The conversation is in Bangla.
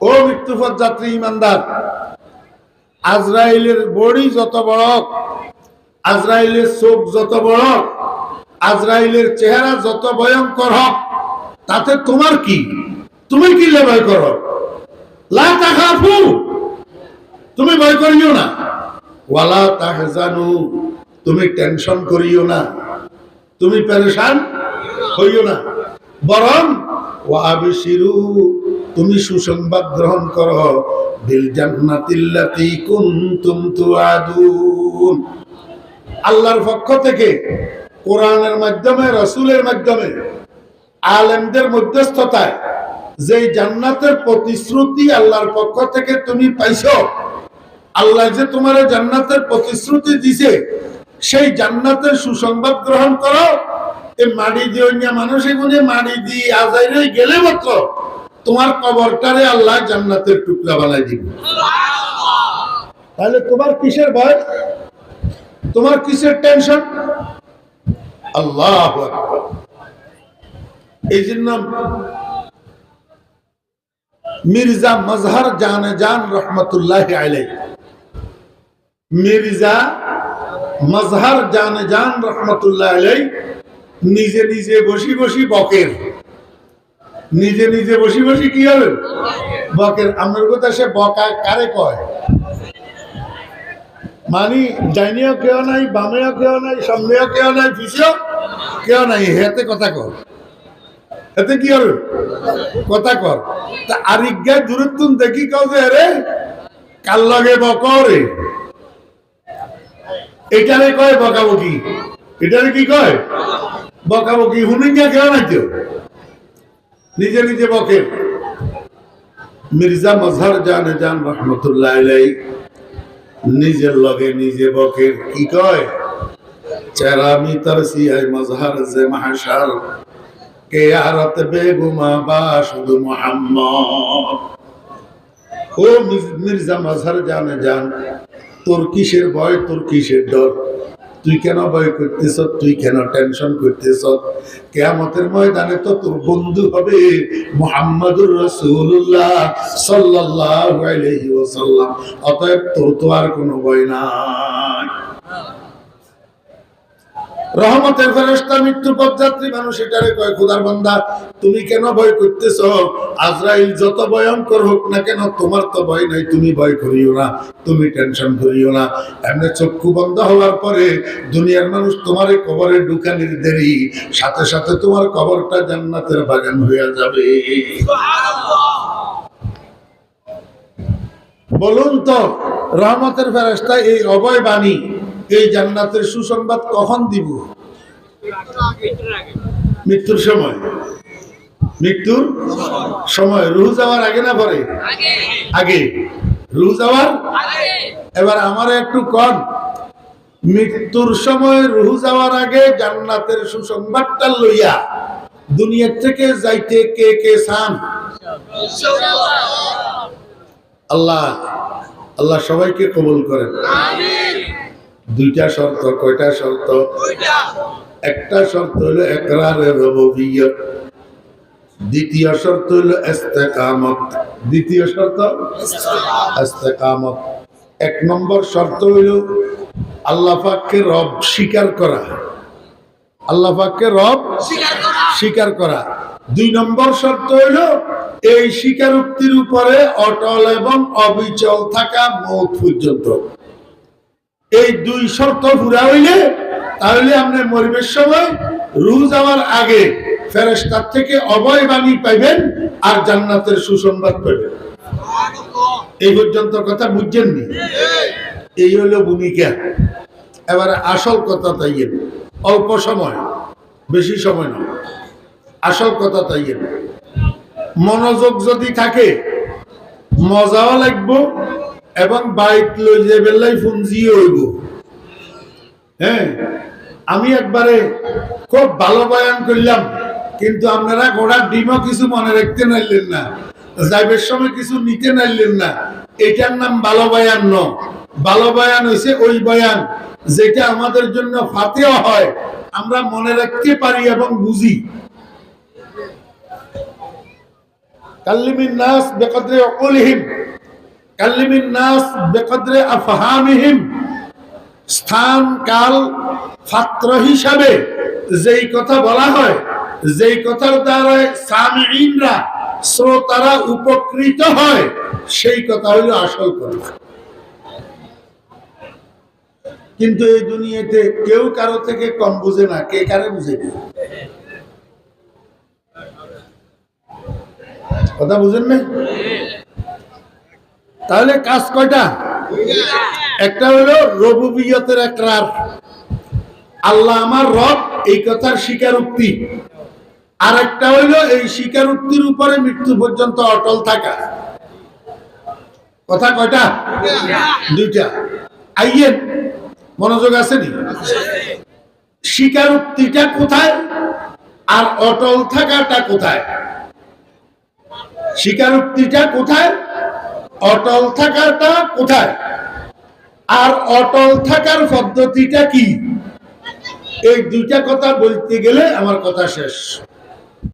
ও মৃত্যুপথ যাত্রী ইমানদার, আজরাইলের বড়ি যত বড় আজরাইলের চোখ যত বড় আজরাইলের চেহারা যত ভয়ঙ্কর হোক, তাতে তোমার কি? তুমি কি ভয় করো? লা তাখাফু। তুমি ভয় করিও না। ওয়ালা তাহজানু। তুমি টেনশন করিও না। তুমি পেরেশান হইও না। বরং ওয়াবিশিরু তুমি সুসংবাদ গ্রহণ করো। বিল জান্নাতিল্লাতি কুনতুম তুআদুন। আল্লাহর পক্ষ থেকে কোরআনের মাধ্যমে, রসুলের মাধ্যমে, আলেমদের মধ্যস্থতায় যেই জান্নাতের প্রতিশ্রুতি আল্লাহর পক্ষ থেকে তুমি পাইছো, আল্লাহ যে তোমার জান্নাতের প্রতিশ্রুতি দিছে, সেই জান্নাতের সুসংবাদ গ্রহণ করো। এই মাটি দিয়ে মানুষ এগুলি মাটি দিয়ে আজাইরে গেলে মাত্র তোমার কবরটারে আল্লাহ জান্নাতের টুকরা বানাই দিবে। তাহলে তোমার কিসের ভয়? তোমার কিসের টেনশন আল্লাহ এই জন্য মির্জা মজহার জানে জান রহমতুল্লাহ আলাই মির্জা মজহার জানে জান রহমতুল্লাহ আলাই নিজে নিজে বসি বসি বকের। নিজে নিজে বসি বসি কি হবে? বকের আমার কথা সে বকা কারে কয়? মানি, ডাইনিও কেউ নাই, বামেও কেউ নাই, সামনেও কেউ নাই পিছিয়েও কেউ নাই, হেতে কথা কর। এতে কি হবে? কথা কর। তা আরিজ্ঞায় দূরত্ব দেখি কাউ যে রে কাল লগে বকরে এটারে কয় বকাবকি? এটারে কি কয়? বকাবকি হুনিঙ্গা কেউ নাই তো? নিজে নিজে বকে। মির্জা মজহার জানে জান রহমতুল্লাহ নিজের লগে নিজে বকের কি কয়? চেরামি তার সিয়াই মজহার যে মাহাশাল। কে আরত বেগুমা বা শুধু মোহাম্মদ। ও মির- মির্জা মজহার জানে জান, তোর কিসের ভয়, তোর কিসের ডর? তুই কেন ভয় করতেছ? তুই কেন টেনশন করতেছ? কেয়ামতের ময়দানে তো তোর বন্ধু হবে মোহাম্মদুর আলাইহি ওয়াসাল্লাম। অতএব তোর তো আর কোনো ভয় নাই। রহমতের ফেরেশতা মৃত্যু পথযাত্রী মানুষ এটারে কয়, খোদার বান্দা, তুমি কেন ভয় করতেছ? আজরাইল যত ভয়ঙ্কর হোক না কেন, তোমার তো ভয় নাই, তুমি ভয় করিও না, তুমি টেনশন করিও না। এমনি চক্ষু বন্ধ হওয়ার পরে দুনিয়ার মানুষ তোমার কবরে ঢুকানির দেরি, সাথে সাথে তোমার কবরটা জান্নাতের বাগান হয়ে যাবে। বলুন তো, রহমতের ফেরেশতা, এই অভয় বাণী এই জান্নাতের সুসংবাদ কখন দিব? মৃত্যুর সময়। মৃত্যুর সময়। রুহ যাওয়ার আগে না পরে? আগে। রুহ যাওয়ার? এবার আমার একটু কন। মৃত্যুর সময় রুহু যাওয়ার আগে জান্নাতের সুসংবাদটা লইয়া দুনিয়ার থেকে যাইতে কে কে চান? আল্লাহ। আল্লাহ সবাইকে কবুল করেন। দুইটা শর্ত কয়টা শর্ত? একটা শর্ত হলো দ্বিতীয় শর্ত হলো দ্বিতীয় শর্ত? এক নম্বর শর্ত হইল আল্লাহ পাককে রব স্বীকার করা। আল্লাহ পাককে রব স্বীকার করা। দুই নম্বর শর্ত হইল এই স্বীকারোক্তির উপরে অটল এবং অবিচল থাকা মৌত পর্যন্ত। এই দুই শর্ত পুরা হইলে তাহলে আপনি মরিবের সময় রুহ যাওয়ার আগে ফেরেস্তার থেকে অভয় বাণী পাইবেন আর জান্নাতের সুসংবাদ পাইবেন। এই পর্যন্ত কথা বুঝছেননি? এই হলো ভূমিকা। এবারে আসল কথা তাইয়েন অল্প সময়, বেশি সময় না আসল কথা তাইয়েন মনোযোগ যদি থাকে, মজাও লাগবো এবং বাইক লই যে বেলাই ফুঞ্জি হইব। হ্যাঁ? আমি একবারে খুব ভালো বয়ান করলাম কিন্তু আপনারা ঘোড়ার ডিমও কিছু মনে রাখতে নাইলেন না, যাইবের সময় কিছু নিতে নাইলেন না। এটার নাম ভালো বয়ান ন। ভালো বয়ান হয়েছে ওই বয়ান যেটা আমাদের জন্য ফাতেও হয়, আমরা মনে রাখতে পারি এবং বুঝি। কাল্লিমিন নাস বেকদ্রে অকুলহিম। কাল্লিমিন নাস বেকদ্রে আফহামিহিম। স্থান, কাল পাত্র হিসাবে যেই কথা বলা হয়, যেই কথার দ্বারা শ্রোতারা উপকৃত হয়, সেই কথা হইল আসল কথা। কিন্তু এই দুনিয়াতে কেউ কারও থেকে কম বুঝে না, কে কারে বুঝে? কথা বুঝেন না তাহলে কাজ কয়টা? একটা হলো রবুবিয়তের একরার। আল্লাহ আমার রব, এই কথার স্বীকারোক্তি। আর একটা হইল এই স্বীকারোক্তির উপরে মৃত্যু পর্যন্ত অটল থাকা। কথা কয়টা? দুইটা। আইয়েন, মনোযোগ আছে নি স্বীকারোক্তিটা কোথায় আর অটল থাকাটা কোথায়? স্বীকারোক্তিটা কোথায় অটল থাকাটা কোথায়? আর অটল থাকার পদ্ধতিটা কি? এই দুইটা কথা বলতে গেলে আমার কথা শেষ।